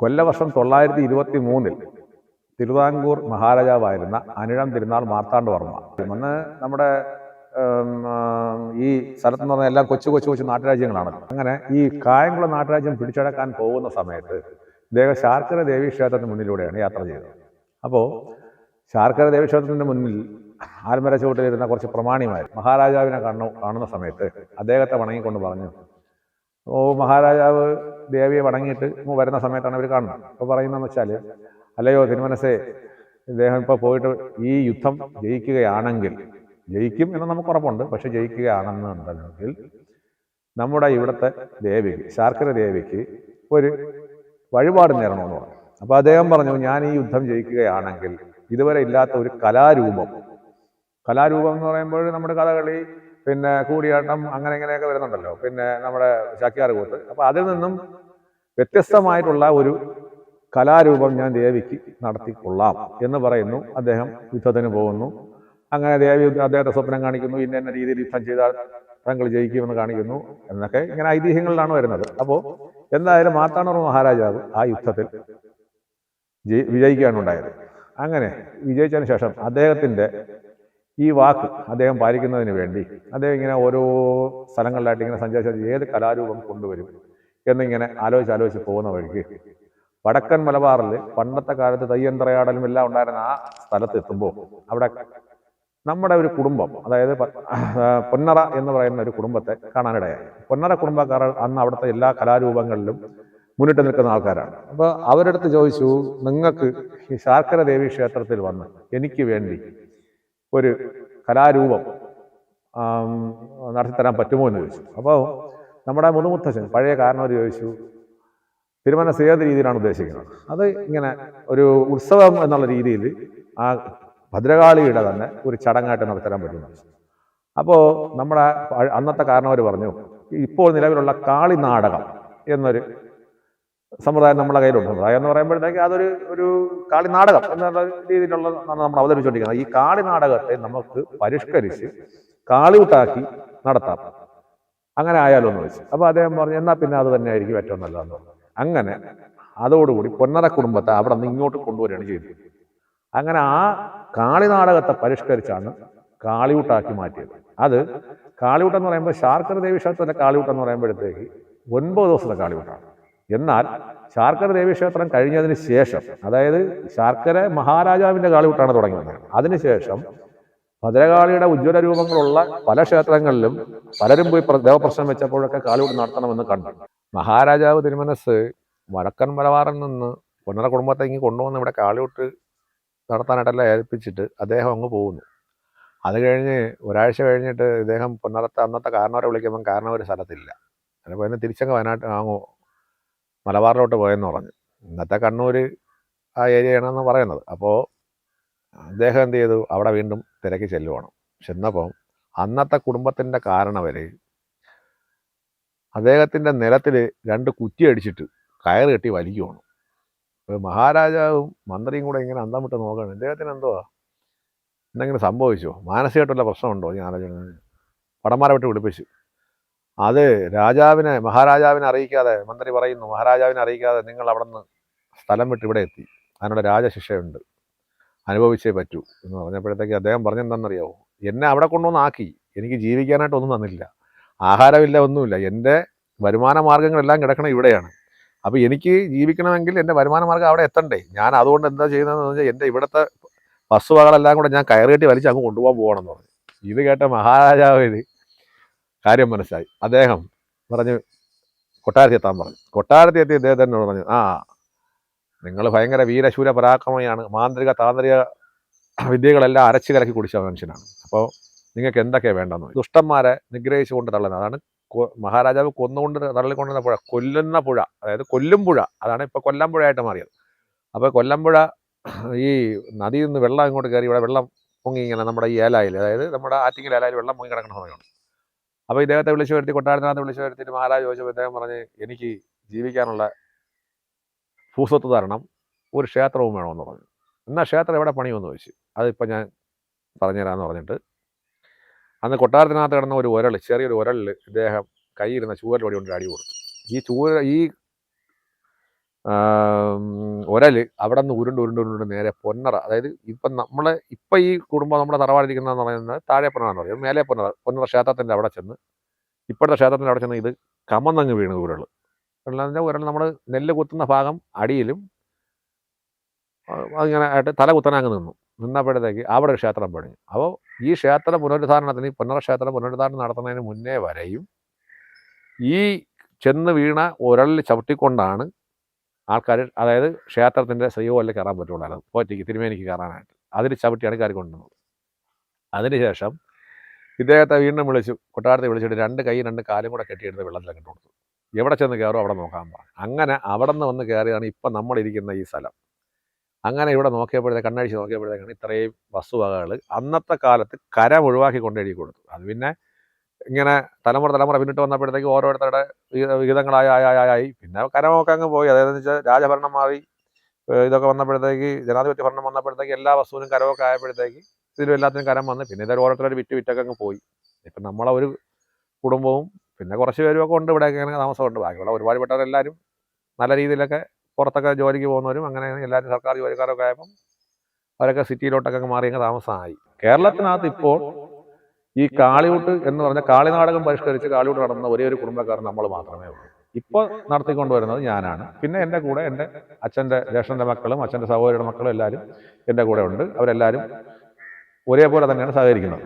കൊല്ലവർഷം തൊള്ളായിരത്തി ഇരുപത്തി മൂന്നിൽ തിരുവിതാംകൂർ മഹാരാജാവായിരുന്ന അനിഴം തിരുനാൾ മാർത്താണ്ഡവർമ്മ. അന്ന് നമ്മുടെ ഈ സ്ഥലത്ത് എന്ന് പറഞ്ഞാൽ എല്ലാം കൊച്ചു കൊച്ചു കൊച്ചു നാട്ടുരാജ്യങ്ങളാണ്. അങ്ങനെ ഈ കായംകുളം നാട്ടുരാജ്യം പിടിച്ചടക്കാൻ പോകുന്ന സമയത്ത് ഇദ്ദേഹം ശാർക്കര ദേവി ക്ഷേത്രത്തിന് മുന്നിലൂടെയാണ് യാത്ര ചെയ്തത്. അപ്പോൾ ശാർക്കര ദേവി ക്ഷേത്രത്തിന്റെ മുന്നിൽ ആൽമര ചുവട്ടിലിരുന്ന കുറച്ച് പ്രമാണിമാർ മഹാരാജാവിനെ കാണു കാണുന്ന സമയത്ത് അദ്ദേഹത്തെ വണങ്ങിക്കൊണ്ട് പറഞ്ഞു മഹാരാജാവ് ദേവിയെ വണങ്ങിയിട്ട് വരുന്ന സമയത്താണ് അവർ കാണുന്നത്. അപ്പോൾ പറയുന്നതെന്ന് വെച്ചാൽ അല്ലയോ തിരുമനസേ ഇദ്ദേഹം ഇപ്പോൾ പോയിട്ട് ഈ യുദ്ധം ജയിക്കുകയാണെങ്കിൽ ജയിക്കും എന്ന് നമുക്ക് ഉറപ്പുണ്ട് പക്ഷെ ജയിക്കുകയാണെന്നുണ്ടെങ്കിൽ നമ്മുടെ ഇവിടുത്തെ ദേവിക്ക് ശാർക്കര ദേവിക്ക് ഒരു വഴിപാട് നേരണമെന്ന് പറഞ്ഞു. അപ്പോൾ അദ്ദേഹം പറഞ്ഞു ഞാൻ ഈ യുദ്ധം ജയിക്കുകയാണെങ്കിൽ ഇതുവരെ ഇല്ലാത്ത ഒരു കലാരൂപം കലാരൂപം എന്ന് പറയുമ്പോൾ നമ്മുടെ കഥകളി പിന്നെ കൂടിയാട്ടം അങ്ങനെ ഇങ്ങനെയൊക്കെ വരുന്നുണ്ടല്ലോ. പിന്നെ നമ്മുടെ ചാക്യാർ കൂത്ത്. അപ്പോൾ അതിൽ നിന്നും വ്യത്യസ്തമായിട്ടുള്ള ഒരു കലാരൂപം ഞാൻ ദേവിക്ക് നടത്തിക്കൊള്ളാം എന്ന് പറയുന്നു. അദ്ദേഹം യുദ്ധത്തിന് പോകുന്നു. അങ്ങനെ ദേവി അദ്ദേഹത്തെ സ്വപ്നം കാണിക്കുന്നു. ഇന്ന ഇന്ന രീതിയിൽ യുദ്ധം ചെയ്താൽ താങ്കൾ ജയിക്കുമെന്ന് കാണിക്കുന്നു എന്നൊക്കെ ഇങ്ങനെ ഐതിഹ്യങ്ങളിലാണ് വരുന്നത്. അപ്പോൾ എന്തായാലും മാത്താണൂർ മഹാരാജാവ് ആ യുദ്ധത്തിൽ ജയി വിജയിക്കുകയാണ് ഉണ്ടായത്. അങ്ങനെ വിജയിച്ചതിന് ശേഷം അദ്ദേഹത്തിന്റെ ഈ വാക്ക് അദ്ദേഹം പാലിക്കുന്നതിന് വേണ്ടി അദ്ദേഹം ഇങ്ങനെ ഓരോ സ്ഥലങ്ങളിലായിട്ട് ഇങ്ങനെ സഞ്ചരിച്ച ഏത് കലാരൂപം കൊണ്ടുവരും എന്നിങ്ങനെ ആലോചിച്ച് ആലോചിച്ച് പോകുന്ന വഴിക്ക് വടക്കൻ മലബാറിൽ പണ്ടത്തെ കാലത്ത് തയ്യന്ത്രയാടലും എല്ലാം ഉണ്ടായിരുന്ന ആ സ്ഥലത്ത് എത്തുമ്പോൾ അവിടെ നമ്മുടെ ഒരു കുടുംബം അതായത് പൊന്നറ എന്ന് പറയുന്ന ഒരു കുടുംബത്തെ കാണാനിടയായി. പൊന്നറ കുടുംബക്കാർ അന്ന് അവിടുത്തെ എല്ലാ കലാരൂപങ്ങളിലും മുന്നിട്ട് നിൽക്കുന്ന ആൾക്കാരാണ്. അപ്പോൾ അവരടുത്ത് ചോദിച്ചു നിങ്ങൾക്ക് ഈ ശാർക്കര ദേവി ക്ഷേത്രത്തിൽ വന്ന് എനിക്ക് വേണ്ടി ഒരു കലാരൂപം നടത്തിത്തരാൻ പറ്റുമോ എന്ന് ചോദിച്ചു. അപ്പോൾ നമ്മുടെ മുതുമുത്തച്ഛൻ പഴയ കാരണവർ ചോദിച്ചു തിരുമനസ് ഏത് രീതിയിലാണ് ഉദ്ദേശിക്കുന്നത്? അത് ഇങ്ങനെ ഒരു ഉത്സവം എന്നുള്ള രീതിയിൽ ആ ഭദ്രകാളിയുടെ തന്നെ ഒരു ചടങ്ങായിട്ട് നടത്തരാൻ പറ്റുന്നു അപ്പോൾ നമ്മുടെ അന്നത്തെ കാരണവർ പറഞ്ഞു ഇപ്പോൾ നിലവിലുള്ള കാളി നാടകം എന്നൊരു സമ്പ്രദായം നമ്മുടെ കയ്യിലുണ്ട്. സമ്പ്രദായം എന്ന് പറയുമ്പോഴത്തേക്ക് അതൊരു ഒരു കാളി നാടകം എന്നുള്ള രീതിയിലുള്ള നമ്മൾ അവതരിച്ചുകൊണ്ടിരിക്കുന്നത് ഈ കാളി നാടകത്തെ നമുക്ക് പരിഷ്കരിച്ച് കാളിയൂട്ടാക്കി നടത്താം. അങ്ങനെ ആയാലോ എന്ന് വെച്ചു അപ്പൊ അദ്ദേഹം പറഞ്ഞു എന്നാൽ പിന്നെ അത് തന്നെ ആയിരിക്കും ഏറ്റവും നല്ലതെന്ന് പറഞ്ഞു. അങ്ങനെ അതോടുകൂടി പൊന്നറ കുടുംബത്തെ അവിടെ നിന്ന് ഇങ്ങോട്ട് കൊണ്ടുവരികയാണ് ചെയ്തത്. അങ്ങനെ ആ കാളി നാടകത്തെ പരിഷ്കരിച്ചാണ് കാളിയൂട്ടാക്കി മാറ്റിയത്. അത് കാളിയൂട്ടം എന്ന് പറയുമ്പോൾ ശാർക്കർ ദേവി ക്ഷേത്രത്തിലെ കാളിയൂട്ടം എന്ന് പറയുമ്പോഴത്തേക്ക് ഒൻപത് ദിവസത്തെ കാളിയൂട്ടാണ്. എന്നാൽ ശാർക്കര ദേവീക്ഷേത്രം കഴിഞ്ഞതിന് ശേഷം അതായത് ശാർക്കര മഹാരാജാവിന്റെ കാളിവിട്ടാണ് തുടങ്ങിയത്. അതിനുശേഷം ഭദ്രകാളിയുടെ ഉജ്ജ്വല രൂപങ്ങളുള്ള പല ക്ഷേത്രങ്ങളിലും പലരും പോയി പ്ര- ദേവപ്രശ്നം വെച്ചപ്പോഴൊക്കെ കാളിവിട്ട് നടത്തണമെന്ന് കണ്ടു. മഹാരാജാവ് തിരുമനസ് വടക്കൻ മലബാറിൽ നിന്ന് പുനര കുടുംബത്തെ ഇങ്ങ് കൊണ്ടുവന്ന് ഇവിടെ കാളിവിട്ട് നടത്താനായിട്ടെല്ലാം ഏൽപ്പിച്ചിട്ട് അദ്ദേഹം അങ്ങ് പോകുന്നു. അത് കഴിഞ്ഞ് ഒരാഴ്ച കഴിഞ്ഞിട്ട് ഇദ്ദേഹം പൊന്നറത്തെ അന്നത്തെ കാരണവരെ വിളിക്കുമ്പം കാരണവർ സ്ഥലത്തില്ല. അപ്പോൾ എന്നെ തിരിച്ചങ്ങ് വയനാട്ട് അങ്ങ് മലബാറിലോട്ട് പോയെന്ന് പറഞ്ഞു. ഇന്നത്തെ കണ്ണൂർ ആ ഏരിയയാണെന്ന് പറയുന്നത്. അപ്പോൾ അദ്ദേഹം എന്ത് ചെയ്തു? അവിടെ വീണ്ടും തിരക്കി ചെല്ലുവാണ്. ചെന്നപ്പം അന്നത്തെ കുടുംബത്തിന്റെ കാരണവർ അദ്ദേഹത്തിന്റെ നിലത്തിൽ രണ്ട് കുറ്റി അടിച്ചിട്ട് കയറ് കെട്ടി വലിക്കുവാണ്. മഹാരാജാവും മന്ത്രിയും കൂടെ ഇങ്ങനെ അന്തം വിട്ട് നോക്കുകയാണ്. അദ്ദേഹത്തിന് എന്തുവാ? എന്തെങ്കിലും സംഭവിച്ചോ? മാനസികമായിട്ടുള്ള പ്രശ്നമുണ്ടോ? ഞാൻ ആലോചിക്കുന്നത് പടന്മാരെ വിട്ട് വിളിപ്പിച്ചു അത് രാജാവിനെ മഹാരാജാവിനെ അറിയിക്കാതെ മന്ത്രി പറയുന്നു മഹാരാജാവിനെ അറിയിക്കാതെ നിങ്ങൾ അവിടെ നിന്ന് സ്ഥലം വിട്ട് ഇവിടെ എത്തി. അതിനുള്ള രാജശിക്ഷയുണ്ട്. അനുഭവിച്ചേ പറ്റൂ. എന്ന് പറഞ്ഞപ്പോഴത്തേക്ക് അദ്ദേഹം പറഞ്ഞെന്താണെന്നറിയാവോ? എന്നെ അവിടെ കൊണ്ടുവന്ന് ആക്കി. എനിക്ക് ജീവിക്കാനായിട്ടൊന്നും തന്നില്ല. ആഹാരമില്ല ഒന്നുമില്ല. എന്റെ വരുമാന മാർഗങ്ങളെല്ലാം കിടക്കണം ഇവിടെയാണ്. അപ്പോൾ എനിക്ക് ജീവിക്കണമെങ്കിൽ എന്റെ വരുമാന മാർഗം അവിടെ എത്തണ്ടേ? ഞാൻ അതുകൊണ്ട് എന്താ ചെയ്യുന്നതെന്ന് വെച്ചാൽ എന്റെ ഇവിടുത്തെ വസ്തുവകളെല്ലാം കൂടെ ഞാൻ കയറിയിട്ട് വലിച്ച് അങ്ങ് കൊണ്ടുപോകാൻ പോകണമെന്ന് പറഞ്ഞു. ഇത് കേട്ട മഹാരാജാവിന് കാര്യം മനസ്സിലായി. അദ്ദേഹം പറഞ്ഞു കൊട്ടാരത്തി എത്താൻ പറഞ്ഞു. കൊട്ടാരത്തി എത്തി ഇദ്ദേഹത്തിനോട് പറഞ്ഞു ആ നിങ്ങൾ ഭയങ്കര വീരശൂര പരാക്രമയാണ് മാന്ത്രിക താന്ത്രിക വിദ്യകളെല്ലാം അരച്ചു കലക്കി കുടിച്ച മനുഷ്യനാണ്. അപ്പോൾ നിങ്ങൾക്ക് എന്തൊക്കെയാണ് വേണ്ടെന്ന് ദുഷ്ടന്മാരെ നിഗ്രഹിച്ചുകൊണ്ട് തള്ളുന്നത്. അതാണ് മഹാരാജാവ് കൊന്നുകൊണ്ട് തള്ളിക്കൊണ്ടുവന്ന പുഴ കൊല്ലുന്ന പുഴ. അതായത് കൊല്ലും പുഴ. അതാണ് ഇപ്പോൾ കൊല്ലം പുഴയായിട്ട് മാറിയത്. അപ്പോൾ കൊല്ലമ്പുഴ ഈ നദിയിൽ നിന്ന് വെള്ളം ഇങ്ങോട്ട് കയറി ഇവിടെ വെള്ളം പൊങ്ങി ഇങ്ങനെ നമ്മുടെ ഈ ഏലായിൽ അതായത് നമ്മുടെ ആറ്റിങ്ങൽ ഏലായിൽ വെള്ളം പൊങ്ങി കിടക്കുന്ന സമയമാണ്. അപ്പോൾ ഇദ്ദേഹത്തെ വിളിച്ചു വരുത്തി കൊട്ടാരത്തിനകത്ത് വിളിച്ചു വരുത്തിയിട്ട് മഹാരാജ് ചോദിച്ചപ്പോൾ ഇദ്ദേഹം പറഞ്ഞ് എനിക്ക് ജീവിക്കാനുള്ള ഭൂസ്വത്ത് തരണം ഒരു ക്ഷേത്രവും വേണമെന്ന് പറഞ്ഞു. എന്നാൽ ക്ഷേത്രം എവിടെ പണിയുമെന്ന് ചോദിച്ചു. അതിപ്പോൾ ഞാൻ പറഞ്ഞുതരാമെന്ന് പറഞ്ഞിട്ട്. അന്ന് കൊട്ടാരത്തിനകത്ത് കിടന്ന ഒരു ഉരൾ ചെറിയൊരു ഉരളിൽ ഇദ്ദേഹം കൈയിരുന്ന ചൂരൽ വടി കൊണ്ട് അടി കൊടുത്തു. ഈ ചൂര ഈ ഒരൽ അവിടെ നിന്ന് ഉരുണ്ട് ഉരുണ്ട് ഉരുണ്ട് നേരെ പൊന്നറ. അതായത് ഇപ്പം നമ്മളെ ഇപ്പം ഈ കുടുംബം നമ്മുടെ തറവാടിരിക്കുന്നതെന്ന് പറയുന്നത് താഴെ പൊന്നറ എന്ന് പറയും. മേലെ പൊന്നറ പൊന്നറ ക്ഷേത്രത്തിന്റെ അവിടെ ചെന്ന് ഇപ്പോഴത്തെ ക്ഷേത്രത്തിന്റെ അവിടെ ചെന്ന് ഇത് കമന്നങ്ങ് വീണ് ഉരുൾ ഉരുളെന്ന് ഉരുൾ നമ്മൾ നെല്ല് കുത്തുന്ന ഭാഗം അടിയിലും അതിങ്ങനെ ആയിട്ട് തല കുത്തനങ്ങ് നിന്നു. നിന്നപ്പോഴത്തേക്ക് അവിടെ ഒരു ക്ഷേത്രം പണിഞ്ഞു. അപ്പോൾ ഈ ക്ഷേത്ര പുനരുദ്ധാരണത്തിന് ഈ പൊന്നറ ക്ഷേത്രം പുനരുദ്ധാരണം നടത്തുന്നതിന് മുന്നേ വരെയും ഈ ചെന്ന് വീണ ഉരളിൽ ചവിട്ടിക്കൊണ്ടാണ് ആൾക്കാർ അതായത് ക്ഷേത്രത്തിന്റെ ശ്രീകോലിൽ കയറാൻ പറ്റുള്ളായിരുന്നു പോറ്റിക്ക് തിരുമേനിക്ക് കയറാനായിട്ട് അതിൽ ചവിട്ടിയാണ് കയറി കൊണ്ടുവന്നത്. അതിനുശേഷം ഇദ്ദേഹത്തെ വീണ്ടും വിളിച്ചു. കൊട്ടാരത്തെ വിളിച്ചിട്ട് രണ്ട് കൈ രണ്ട് കാലും കൂടെ കെട്ടിയെടുത്ത് വെള്ളത്തിൽ ഇട്ട് കൊടുത്തു. എവിടെ ചെന്ന് കയറും അവിടെ നോക്കാൻ പറഞ്ഞു അങ്ങനെ അവിടെ നിന്ന് വന്ന് കയറിയാണ് ഇപ്പം നമ്മളിരിക്കുന്ന ഈ സ്ഥലം. അങ്ങനെ ഇവിടെ നോക്കിയപ്പോഴത്തേക്ക് കണ്ണഴിച്ച് നോക്കിയപ്പോഴത്തേക്കാണ് ഇത്രയും വസ്തുവകകൾ അന്നത്തെ കാലത്ത് കരം ഒഴിവാക്കി കൊണ്ടെഴുതി കൊടുത്തു. അത് പിന്നെ ഇങ്ങനെ തലമുറ തലമുറ പിന്നിട്ട് വന്നപ്പോഴത്തേക്ക് ഓരോരുത്തരുടെ വിഹിത- വിഹിതങ്ങളായി ആയി പിന്നെ കരമൊക്കെ അങ്ങ് പോയി. അതായത് രാജഭരണം മാറി ഇതൊക്കെ വന്നപ്പോഴത്തേക്ക് ജനാധിപത്യ ഭരണം വന്നപ്പോഴത്തേക്ക് എല്ലാ വസ്തുവിനും കരമൊക്കെ ആയപ്പോഴത്തേക്ക് ഇതിലും എല്ലാത്തിനും കരം വന്ന് പിന്നെ ഇതൊരു ഓരോരുത്തരുടെ വിറ്റ് വിറ്റൊക്കെ അങ്ങ് പോയി. ഇപ്പം നമ്മളെ ഒരു കുടുംബവും പിന്നെ കുറച്ച് പേരും ഒക്കെ ഉണ്ട് ഇവിടെയൊക്കെ അങ്ങനെ താമസമുണ്ട്. ബാക്കിയുള്ള ഒരുപാട് പെട്ടവരെല്ലാവരും നല്ല രീതിയിലൊക്കെ പുറത്തൊക്കെ ജോലിക്ക് പോകുന്നവരും അങ്ങനെ എല്ലാവരും സർക്കാർ ജോലിക്കാരൊക്കെ ആയപ്പം അവരൊക്കെ സിറ്റിയിലോട്ടൊക്കെ മാറി അങ്ങ് താമസമായി. കേരളത്തിനകത്ത് ഇപ്പോൾ ഈ കാളിയൂട്ട് എന്ന് പറഞ്ഞ കാളി നാടകം പരിഷ്കരിച്ച് കാളിയൂട്ട് നടന്ന ഒരേ ഒരു കുടുംബക്കാരൻ നമ്മൾ മാത്രമേ ഉള്ളൂ. ഇപ്പോൾ നടത്തിക്കൊണ്ടുവരുന്നത് ഞാനാണ്. പിന്നെ എന്റെ കൂടെ എന്റെ അച്ഛന്റെ ജേഷന്റെ മക്കളും അച്ഛന്റെ സഹോദരിയുടെ മക്കളും എല്ലാവരും എന്റെ കൂടെ ഉണ്ട്. അവരെല്ലാവരും ഒരേപോലെ തന്നെയാണ് സഹകരിക്കുന്നത്.